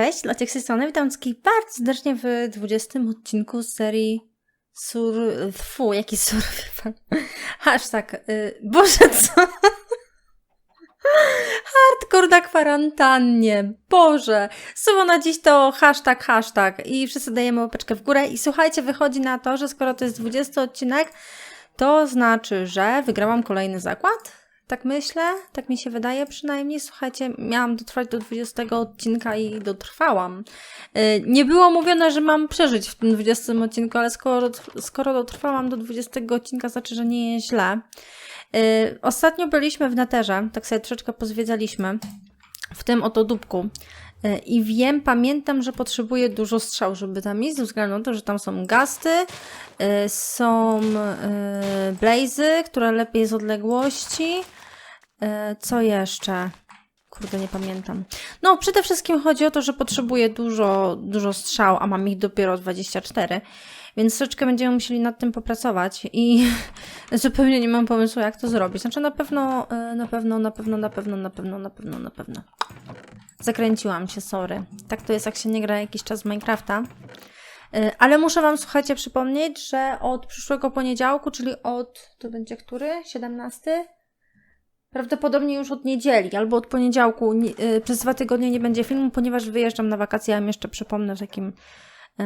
cześć, dla tych strony witam wszystkich bardzo serdecznie w 20 odcinku serii Sur... Fu, jaki survival. Hashtag, y... Boże co? Hardcore na kwarantannie. Boże. Słowo na dziś to hashtag, hashtag. I wszyscy dajemy łapeczkę w górę. I słuchajcie, wychodzi na to, że skoro to jest 20 odcinek, to znaczy, że wygrałam kolejny zakład. Tak myślę, tak mi się wydaje przynajmniej. Słuchajcie, miałam dotrwać do 20 odcinka i dotrwałam. Y, Nie było mówione, że mam przeżyć w tym 20 odcinku, ale skoro, skoro dotrwałam do 20 odcinka, znaczy, że nie jest źle. Y, Ostatnio byliśmy w Neterze, tak sobie troszeczkę pozwiedzaliśmy, w tym oto dupku. Y, I wiem, pamiętam, że potrzebuję dużo strzał, żeby tam iść, ze względu na to, że tam są gasty, są blazy, które lepiej z odległości. Y, Co jeszcze? Kurde, nie pamiętam. No, przede wszystkim chodzi o to, że potrzebuję dużo, dużo strzał, a mam ich dopiero 24. Więc troszeczkę będziemy musieli nad tym popracować i zupełnie nie mam pomysłu, jak to zrobić. Znaczy na pewno, y, na pewno, na pewno, na pewno, na pewno, na pewno, na pewno. Zakręciłam się, sorry. Tak to jest, jak się nie gra jakiś czas w Minecrafta. Y, Ale muszę Wam, słuchajcie, przypomnieć, że od przyszłego poniedziałku, czyli od, to będzie który? 17? Prawdopodobnie już od niedzieli albo od poniedziałku nie, y, przez dwa tygodnie nie będzie filmu, ponieważ wyjeżdżam na wakacje, ja jeszcze przypomnę w takim y,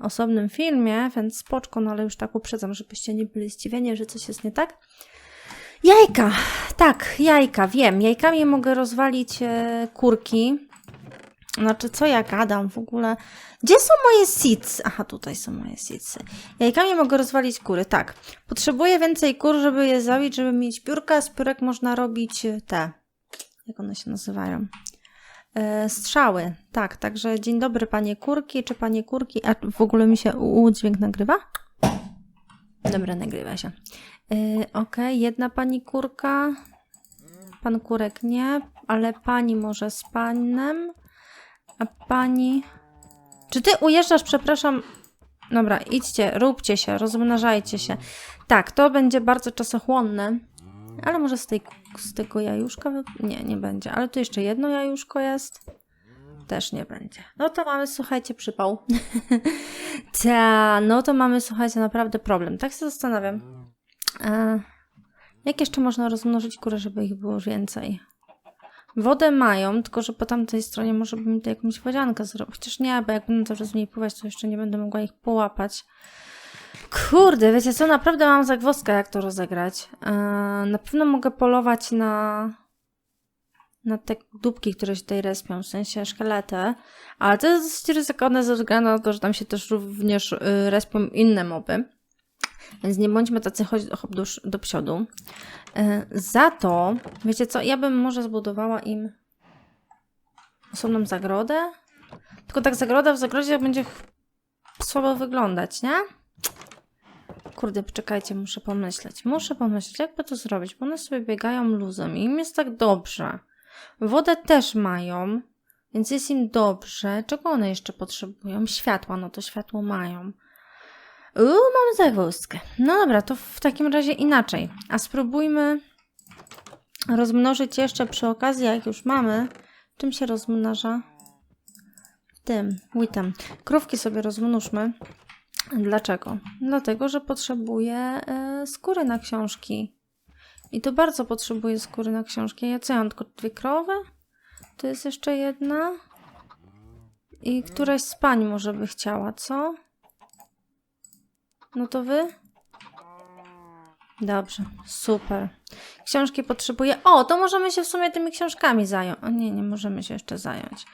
osobnym filmie, więc spoczko, no ale już tak uprzedzam, żebyście nie byli zdziwieni, że coś jest nie tak. Jajka, tak, jajka, wiem. Jajkami mogę rozwalić e, kurki. Znaczy, co ja gadam w ogóle? Gdzie są moje seeds? Aha, tutaj są moje seedsy. Jajkami mogę rozwalić kury, tak. Potrzebuję więcej kur, żeby je zabić, żeby mieć piórka. Z piórek można robić e, te. Jak one się nazywają? E, strzały, tak. Także dzień dobry, panie kurki, czy panie kurki. A w ogóle mi się dźwięk nagrywa? Dobra, nagrywa się. Yy, Okej, jedna pani kurka. Pan kurek nie, ale pani może z panem. A pani. Czy ty ujeżdżasz, przepraszam? Dobra, idźcie, róbcie się, rozmnażajcie się. Tak, to będzie bardzo czasochłonne. Ale może z, tej, z tego jajuszka. Nie, nie będzie. Ale tu jeszcze jedno jajuszko jest. Też nie będzie. No to mamy, słuchajcie, przypał. Ta, no to mamy, słuchajcie, naprawdę problem. Tak się zastanawiam. E, jak jeszcze można rozmnożyć kurę, żeby ich było więcej? Wodę mają, tylko że po tamtej stronie może bym tu jakąś wodziankę zrobić. Chociaż nie, bo jak będę coraz z niej pływać, to jeszcze nie będę mogła ich połapać. Kurde, wiecie co? Naprawdę mam zagwozdkę, jak to rozegrać. E, na pewno mogę polować na na te dupki, które się tutaj respią, w sensie szkielety, ale to jest dosyć ryzykowne ze względu na to, że tam się też również y, respią inne moby. Więc nie bądźmy tacy hop do, przodu. E, za to, wiecie co, ja bym może zbudowała im osobną zagrodę. Tylko tak zagroda w zagrodzie będzie słabo wyglądać, nie? Kurde, poczekajcie, muszę pomyśleć. Muszę pomyśleć, jakby to zrobić, bo one sobie biegają luzem i im jest tak dobrze. Wodę też mają, więc jest im dobrze. Czego one jeszcze potrzebują? Światła, no to światło mają. Uuu, mamy zagwozdkę. No dobra, to w takim razie inaczej. A spróbujmy rozmnożyć jeszcze przy okazji, jak już mamy. Czym się rozmnaża? Tym, witem. Krówki sobie rozmnóżmy. Dlaczego? Dlatego, że potrzebuję e, skóry na książki. I to bardzo potrzebuję skóry na książki. Ja co, ja mam tylko dwie krowy? Tu jest jeszcze jedna. I któraś z pań może by chciała, co? No to wy? Dobrze, super. Książki potrzebuję. O, to możemy się w sumie tymi książkami zająć. O nie, nie możemy się jeszcze zająć.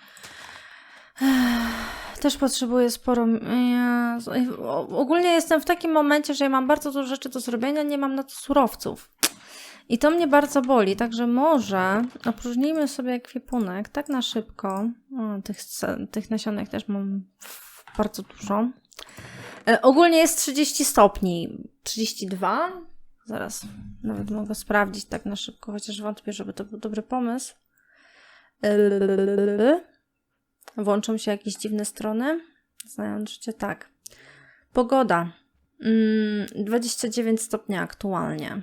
Też potrzebuję sporo. Ogólnie jestem w takim momencie, że ja mam bardzo dużo rzeczy do zrobienia, nie mam na to surowców. I to mnie bardzo boli, także może opróżnijmy sobie ekwipunek tak na szybko. O, tych, tych nasionek też mam bardzo dużo. E, ogólnie jest 30 stopni. 32? Zaraz nawet mogę sprawdzić tak na szybko, chociaż wątpię, żeby to był dobry pomysł. Eee, Włączą się jakieś dziwne strony. Znając życie, tak. Pogoda. Mm, 29 stopni aktualnie.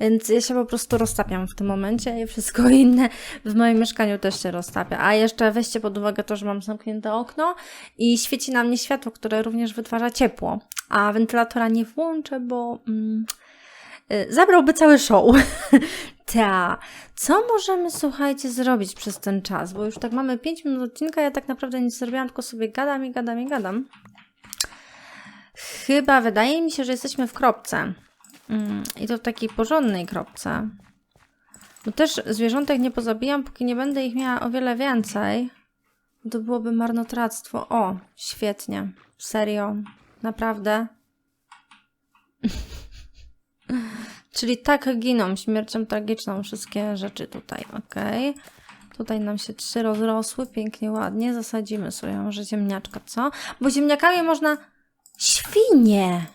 Więc ja się po prostu roztapiam w tym momencie i wszystko inne w moim mieszkaniu też się roztapia. A jeszcze weźcie pod uwagę to, że mam zamknięte okno i świeci na mnie światło, które również wytwarza ciepło. A wentylatora nie włączę, bo mm, y, zabrałby cały show. Ta. Co możemy, słuchajcie, zrobić przez ten czas? Bo już tak mamy 5 minut odcinka, ja tak naprawdę nic zrobiłam, tylko sobie gadam i gadam i gadam. Chyba wydaje mi się, że jesteśmy w kropce. Mm, I to w takiej porządnej kropce. Bo też zwierzątek nie pozabijam, póki nie będę ich miała o wiele więcej. To byłoby marnotrawstwo. O, świetnie. Serio. Naprawdę. Czyli tak giną śmiercią tragiczną wszystkie rzeczy tutaj, ok? Tutaj nam się trzy rozrosły, pięknie, ładnie. Zasadzimy sobie może ziemniaczka, co? Bo ziemniakami można... Świnie!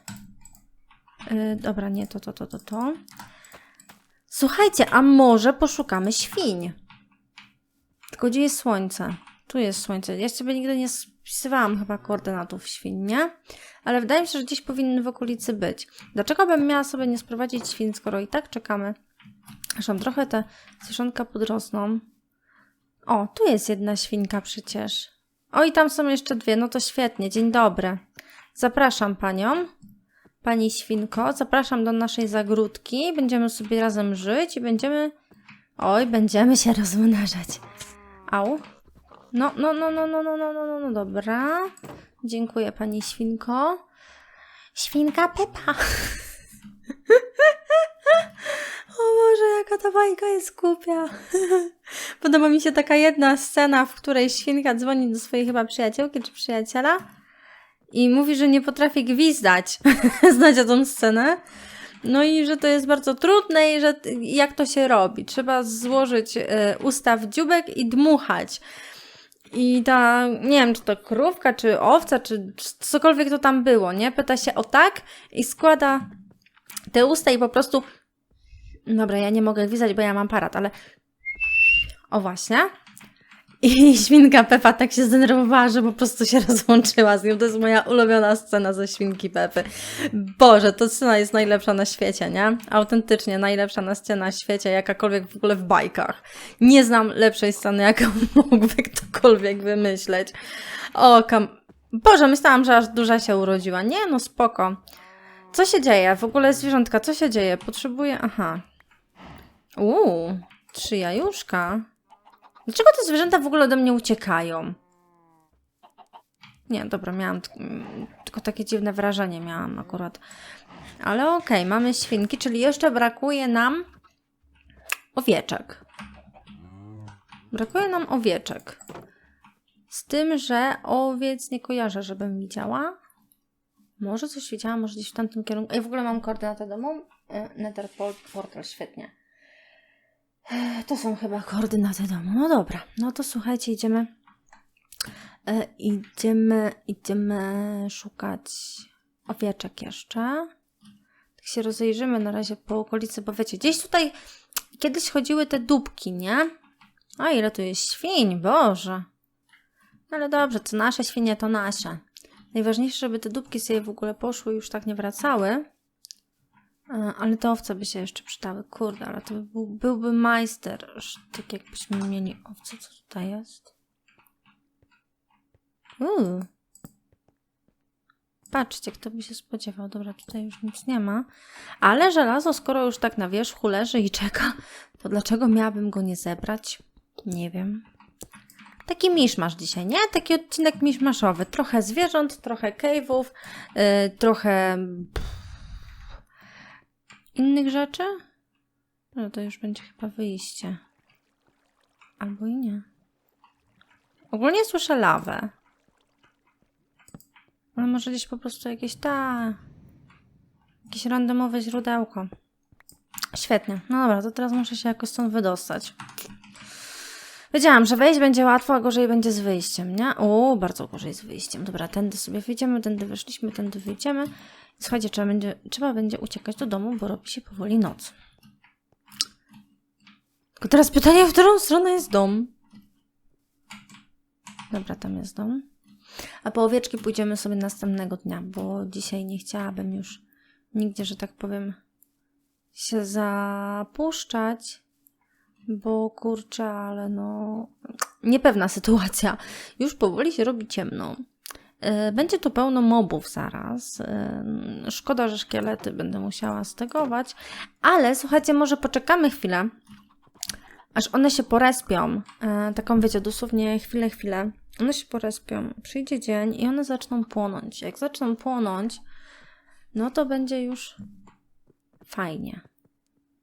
Yy, dobra, nie to, to, to, to, to. Słuchajcie, a może poszukamy świń? Tylko gdzie jest słońce? Tu jest słońce. Ja sobie nigdy nie spisywałam chyba koordynatów świń, nie? Ale wydaje mi się, że gdzieś powinny w okolicy być. Dlaczego bym miała sobie nie sprowadzić świn, skoro i tak czekamy? Zresztą trochę te zwierzątka podrosną. O, tu jest jedna świnka przecież. O, i tam są jeszcze dwie. No to świetnie. Dzień dobry. Zapraszam panią. Pani świnko, zapraszam do naszej zagródki. Będziemy sobie razem żyć i będziemy... Oj, będziemy się rozmnażać. Au. No, no, no, no, no, no, no, no, no, no, dobra. Dziękuję pani świnko. Świnka Pepa. o Boże, jaka ta bajka jest głupia. Podoba mi się taka jedna scena, w której świnka dzwoni do swojej chyba przyjaciółki czy przyjaciela i mówi, że nie potrafi gwizdać. Znacie tą scenę? No i że to jest bardzo trudne i że jak to się robi? Trzeba złożyć y, usta w dziubek i dmuchać. I ta, nie wiem, czy to krówka, czy owca, czy, czy cokolwiek to tam było, nie? Pyta się o tak i składa te usta i po prostu. Dobra, ja nie mogę gwizdać, bo ja mam parat, ale. O właśnie. I świnka Pepa tak się zdenerwowała, że po prostu się rozłączyła z nią. To jest moja ulubiona scena ze świnki Pepy. Boże, to scena jest najlepsza na świecie, nie? Autentycznie najlepsza na scena na świecie, jakakolwiek w ogóle w bajkach. Nie znam lepszej sceny, jaką mógłby ktokolwiek wymyśleć. O, kam... Boże, myślałam, że aż duża się urodziła. Nie, no spoko. Co się dzieje? W ogóle zwierzątka, co się dzieje? Potrzebuję... Aha. Uuu, trzy jajuszka. Dlaczego te zwierzęta w ogóle ode mnie uciekają? Nie, dobra, miałam tylko takie dziwne wrażenie miałam akurat. Ale okej, okay, mamy świnki, czyli jeszcze brakuje nam owieczek. Brakuje nam owieczek. Z tym, że owiec nie kojarzę, żebym widziała. Może coś widziałam, może gdzieś w tamtym kierunku. Ej, w ogóle mam koordynatę domu. E, Nether Portal, świetnie. To są chyba koordynaty domu. No dobra, no to słuchajcie, idziemy. E, idziemy, idziemy szukać owieczek jeszcze. Tak się rozejrzymy na razie po okolicy, bo wiecie, gdzieś tutaj kiedyś chodziły te dubki, nie? A ile tu jest świń, Boże. No ale dobrze, to nasze świnie to nasze. Najważniejsze, żeby te dubki sobie w ogóle poszły i już tak nie wracały. E, ale te owce by się jeszcze przydały. Kurde, ale to by był, byłby majster. Tak jakbyśmy mieli owce. Co tutaj jest? Uuu. Patrzcie, kto by się spodziewał. Dobra, tutaj już nic nie ma. Ale żelazo, skoro już tak na wierzchu leży i czeka, to dlaczego miałabym go nie zebrać? Nie wiem. Taki miszmasz dzisiaj, nie? Taki odcinek miszmaszowy. Trochę zwierząt, trochę cave'ów, yy, trochę... Innych rzeczy? No to już będzie chyba wyjście. Albo i nie. Ogólnie słyszę lawę. Ale może gdzieś po prostu jakieś ta... Jakieś randomowe źródełko. Świetnie. No dobra, to teraz muszę się jakoś stąd wydostać. Wiedziałam, że wejść będzie łatwo, a gorzej będzie z wyjściem, nie? O, bardzo gorzej z wyjściem. Dobra, tędy sobie wyjdziemy, tędy weszliśmy, tędy wyjdziemy. Słuchajcie, trzeba będzie, trzeba będzie uciekać do domu, bo robi się powoli noc. Tylko teraz pytanie, w którą stronę jest dom? Dobra, tam jest dom. A po owieczki pójdziemy sobie następnego dnia, bo dzisiaj nie chciałabym już nigdzie, że tak powiem, się zapuszczać, bo kurczę, ale no niepewna sytuacja. Już powoli się robi ciemno. E, Będzie tu pełno mobów zaraz. E, Szkoda, że szkielety będę musiała stegować, ale słuchajcie, może poczekamy chwilę, aż one się porespią. E, Taką wiecie, dosłownie chwilę, chwilę. One się porespią. Przyjdzie dzień i one zaczną płonąć. Jak zaczną płonąć, no to będzie już fajnie.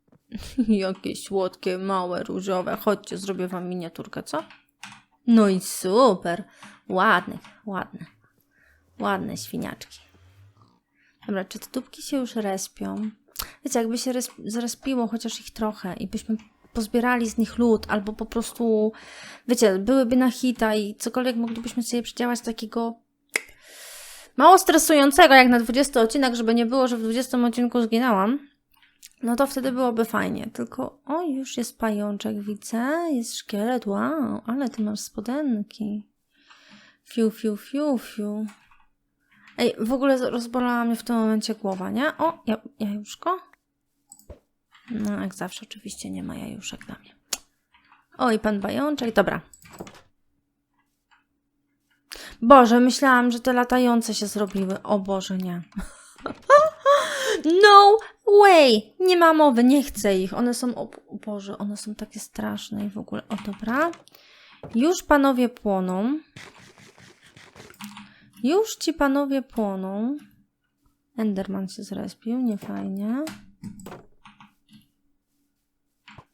Jakie słodkie, małe, różowe. Chodźcie, zrobię wam miniaturkę, co? No i super. Ładne, ładne. Ładne świniaczki. Dobra, czy te dupki się już respią? Wiecie, jakby się res- zrespiło chociaż ich trochę i byśmy pozbierali z nich lód, albo po prostu, wiecie, byłyby na hita i cokolwiek moglibyśmy sobie przydziałać takiego mało stresującego, jak na 20 odcinek, żeby nie było, że w 20 odcinku zginęłam, no to wtedy byłoby fajnie. Tylko, o, już jest pajączek, widzę, jest szkielet, wow, ale ty masz spodenki. Fiu, fiu, fiu, fiu. Ej, w ogóle rozbolała mnie w tym momencie głowa, nie? O, ja, jajuszko? No, jak zawsze oczywiście nie ma jajuszek dla mnie. O, i pan pajączek, dobra. Boże, myślałam, że te latające się zrobiły. O Boże, nie. No way! Nie ma mowy, nie chcę ich. One są, o Boże, one są takie straszne i w ogóle. O, dobra. Już panowie płoną. Już ci panowie płoną. Enderman się zrespił, nie fajnie.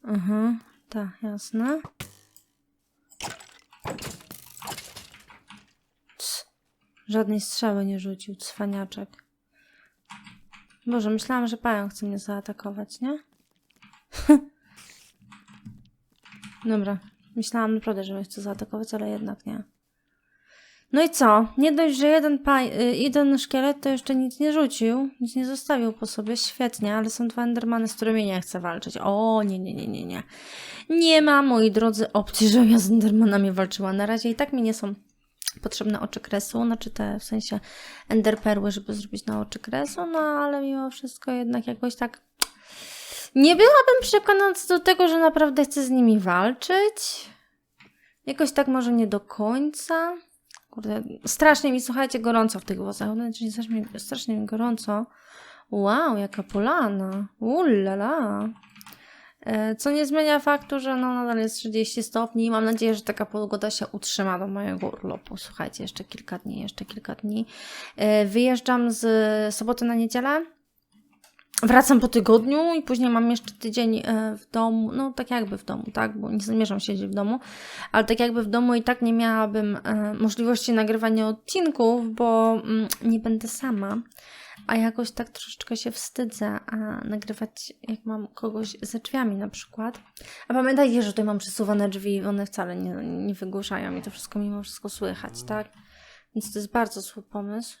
Aha, tak, jasne. Cs, żadnej strzały nie rzucił, cwaniaczek. Boże, myślałam, że pająk chce mnie zaatakować, nie? Dobra, myślałam naprawdę, że mnie chce zaatakować, ale jednak nie. No i co? Nie dość, że jeden, paj- y, jeden szkielet to jeszcze nic nie rzucił, nic nie zostawił po sobie, świetnie, ale są dwa endermany, z którymi nie chcę walczyć. O, nie, nie, nie, nie, nie. Nie ma, moi drodzy, opcji, żebym ja z endermanami walczyła. Na razie i tak mi nie są potrzebne oczy kresu, znaczy te w sensie enderperły, żeby zrobić na oczy kresu, no ale mimo wszystko jednak jakoś tak nie byłabym przekonana do tego, że naprawdę chcę z nimi walczyć. Jakoś tak może nie do końca. Kurde, strasznie mi, słuchajcie, gorąco w tych wozach. Znaczy, strasznie, strasznie mi gorąco. Wow, jaka polana. Ulala. E, Co nie zmienia faktu, że no nadal jest 30 stopni i mam nadzieję, że taka pogoda się utrzyma do mojego urlopu. Słuchajcie, jeszcze kilka dni, jeszcze kilka dni. E, Wyjeżdżam z soboty na niedzielę. Wracam po tygodniu i później mam jeszcze tydzień e, w domu, no tak jakby w domu, tak, bo nie zamierzam siedzieć w domu, ale tak jakby w domu i tak nie miałabym e, możliwości nagrywania odcinków, bo mm, nie będę sama, a jakoś tak troszeczkę się wstydzę a nagrywać, jak mam kogoś ze drzwiami na przykład. A pamiętajcie, że tutaj mam przesuwane drzwi i one wcale nie, nie wygłuszają i to wszystko mimo wszystko słychać, tak? Więc to jest bardzo zły pomysł.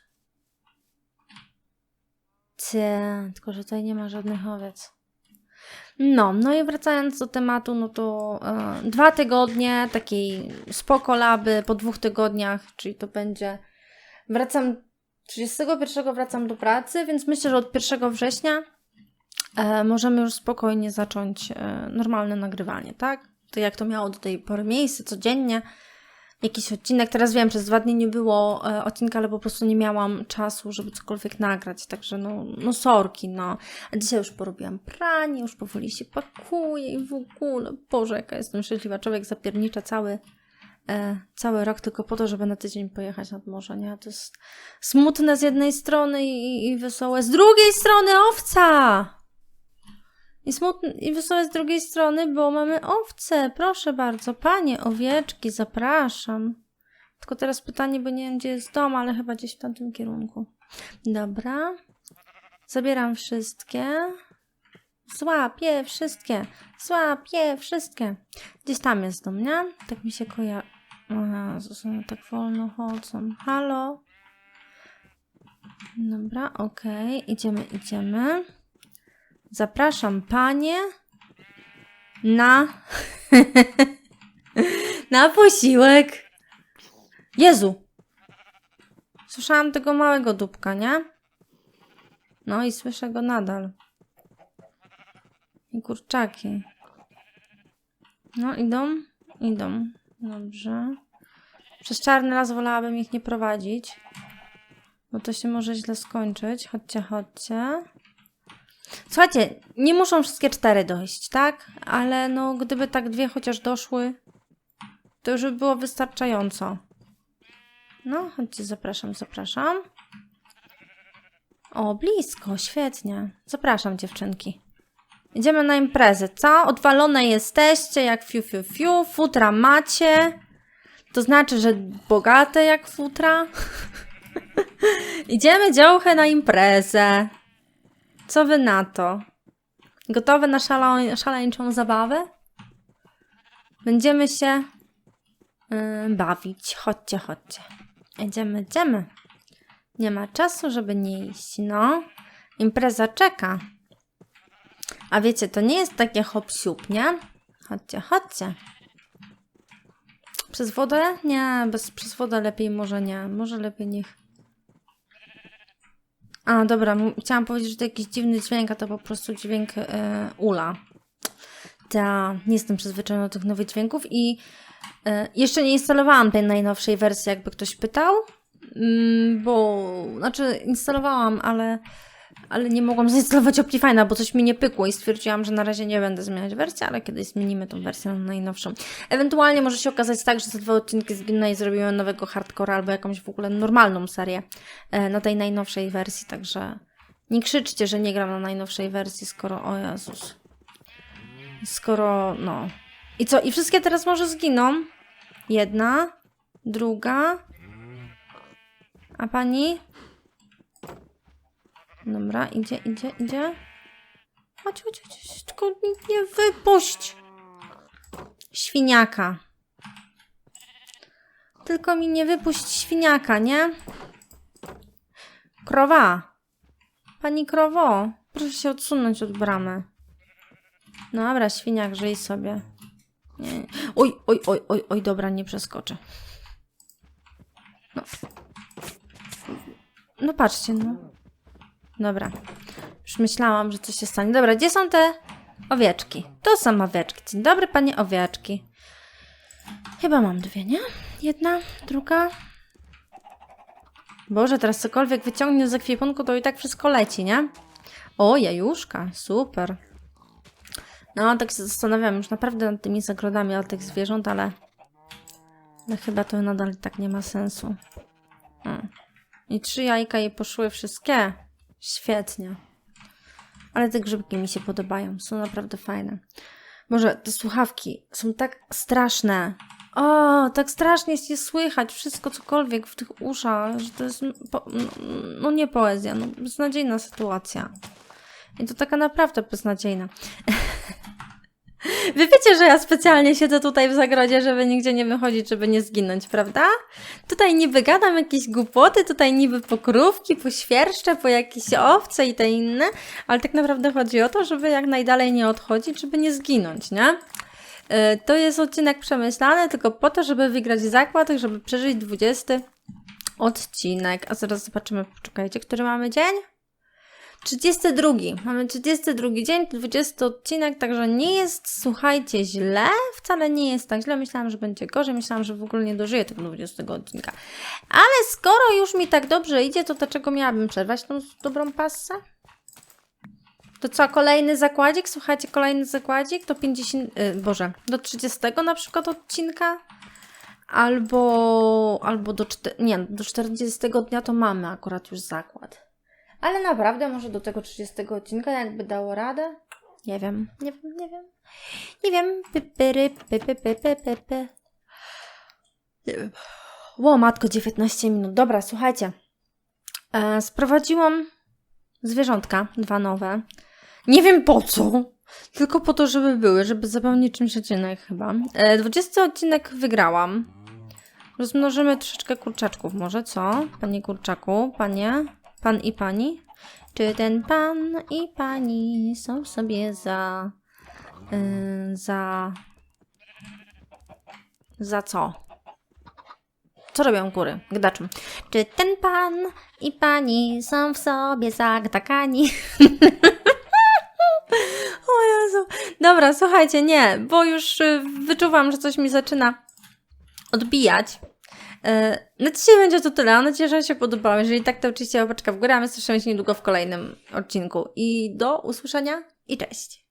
Cie, tylko że tutaj nie ma żadnych owiec. No, no i wracając do tematu, no to e, dwa tygodnie takiej spoko laby, po dwóch tygodniach, czyli to będzie, wracam, 31 wracam do pracy, więc myślę, że od 1 września e, możemy już spokojnie zacząć e, normalne nagrywanie, tak? To jak to miało do tej pory miejsce, codziennie, jakiś odcinek. Teraz wiem, przez dwa dni nie było e, odcinka, ale po prostu nie miałam czasu, żeby cokolwiek nagrać, także no, no sorki, no. A dzisiaj już porobiłam pranie, już powoli się pakuję i w ogóle, Boże, jaka jestem szczęśliwa. Człowiek zapiernicza cały, e, cały rok tylko po to, żeby na tydzień pojechać nad morze, nie? To jest smutne z jednej strony i, i wesołe z drugiej strony owca! I smutne i wesołe z drugiej strony, bo mamy owce. Proszę bardzo, panie owieczki, zapraszam. Tylko teraz pytanie, bo nie wiem, gdzie jest dom, ale chyba gdzieś w tamtym kierunku. Dobra. Zabieram wszystkie. Złapię wszystkie. Złapię wszystkie. Gdzieś tam jest dom, nie? Tak mi się koja... Aha, one tak wolno chodzą. Halo? Dobra, okej. Idziemy, idziemy. Zapraszam panie na na posiłek. Jezu! Słyszałam tego małego dupka, nie? No i słyszę go nadal. I kurczaki. No, idą? Idą. Dobrze. Przez czarny las wolałabym ich nie prowadzić. Bo to się może źle skończyć. Chodźcie, chodźcie. Słuchajcie, nie muszą wszystkie cztery dojść, tak? Ale no, gdyby tak dwie chociaż doszły, to już by było wystarczająco. No, chodźcie, zapraszam, zapraszam. O, blisko, świetnie. Zapraszam, dziewczynki. Idziemy na imprezę, co? Odwalone jesteście, jak fiu, fiu, fiu. Futra macie. To znaczy, że bogate jak futra. Idziemy działkę na imprezę. Co wy na to? Gotowe na szalo- szaleńczą zabawę? Będziemy się yy, bawić. Chodźcie, chodźcie. Idziemy, idziemy. Nie ma czasu, żeby nie iść. No, impreza czeka. A wiecie, to nie jest takie hop nie? Chodźcie, chodźcie. Przez wodę? Nie, bez, przez wodę lepiej może nie. Może lepiej niech. A, dobra, chciałam powiedzieć, że to jakiś dziwny dźwięk, a to po prostu dźwięk e, ula. Ta, nie jestem przyzwyczajona do tych nowych dźwięków i e, jeszcze nie instalowałam tej najnowszej wersji, jakby ktoś pytał, mm, bo, znaczy instalowałam, ale, ale nie mogłam zainstalować Optifine'a, bo coś mi nie pykło i stwierdziłam, że na razie nie będę zmieniać wersji, ale kiedyś zmienimy tą wersję na najnowszą. Ewentualnie może się okazać tak, że te dwa odcinki zginę i zrobimy nowego hardcore albo jakąś w ogóle normalną serię e, na tej najnowszej wersji, także nie krzyczcie, że nie gram na najnowszej wersji, skoro, o Jezus, skoro, no. I co, i wszystkie teraz może zginą? Jedna, druga, a pani? Dobra, idzie, idzie, idzie. Chodź, chodź, chodź, tylko nie wypuść świniaka. Tylko mi nie wypuść świniaka, nie? Krowa. Pani krowo, proszę się odsunąć od bramy. Dobra, świniak, żyj sobie. Nie. Oj, oj, oj, oj, oj, dobra, nie przeskoczę. No. No patrzcie, no. Dobra. Już myślałam, że coś się stanie. Dobra, gdzie są te owieczki? To są owieczki. Dzień dobry, panie owieczki. Chyba mam dwie, nie? Jedna, druga. Boże, teraz cokolwiek wyciągnie z ekwipunku, to i tak wszystko leci, nie? O, jajuszka, super. No, tak się zastanawiam już naprawdę nad tymi zagrodami od tych zwierząt, ale... No chyba to nadal tak nie ma sensu. Mm. I trzy jajka jej poszły wszystkie. Świetnie. Ale te grzybki mi się podobają. Są naprawdę fajne. Może te słuchawki są tak straszne. O, tak strasznie się słychać wszystko, cokolwiek w tych uszach, że to jest po, no, no nie poezja, no beznadziejna sytuacja. I to taka naprawdę beznadziejna. Wy wiecie, że ja specjalnie siedzę tutaj w zagrodzie, żeby nigdzie nie wychodzić, żeby nie zginąć, prawda? Tutaj niby gadam jakieś głupoty, tutaj niby pokrówki, poświerszcze, po jakieś owce i te inne, ale tak naprawdę chodzi o to, żeby jak najdalej nie odchodzić, żeby nie zginąć, nie? Yy, To jest odcinek przemyślany tylko po to, żeby wygrać zakład, żeby przeżyć 20 odcinek. A zaraz zobaczymy, poczekajcie, który mamy dzień? 32. Mamy 32 dzień, 20 odcinek, także nie jest, słuchajcie, źle. Wcale nie jest tak źle. Myślałam, że będzie gorzej. Myślałam, że w ogóle nie dożyję tego 20 odcinka. Ale skoro już mi tak dobrze idzie, to dlaczego miałabym przerwać tą dobrą passę? To co, kolejny zakładzik? Słuchajcie, kolejny zakładzik to 50, y, Boże, do 30 na przykład odcinka? Albo, albo do, nie, do 40 dnia to mamy akurat już zakład. Ale naprawdę może do tego 30 odcinka jakby dało radę? Nie wiem, nie wiem, nie wiem. Nie wiem. Py, pyry, py, py, py, py, py, py. Nie wiem. Ło, matko, 19 minut. Dobra, słuchajcie. E, sprowadziłam zwierzątka, dwa nowe. Nie wiem po co. Tylko po to, żeby były, żeby zapełnić czymś odcinek chyba. E, 20 odcinek wygrałam. Rozmnożymy troszeczkę kurczaczków może, co? Panie kurczaku, panie, pan i pani? Czy ten pan i pani są sobie za... Yy, za... Za co? Co robią góry? Gdaczą. Czy ten pan i pani są w sobie zagdakani? o Jezu. Dobra, słuchajcie, nie, bo już y, wyczuwam, że coś mi zaczyna odbijać. E, Na dzisiaj będzie to tyle. Mam nadzieję, że się podobało. Jeżeli tak, to oczywiście łapeczka w górę, a my słyszymy się niedługo w kolejnym odcinku. I do usłyszenia i cześć!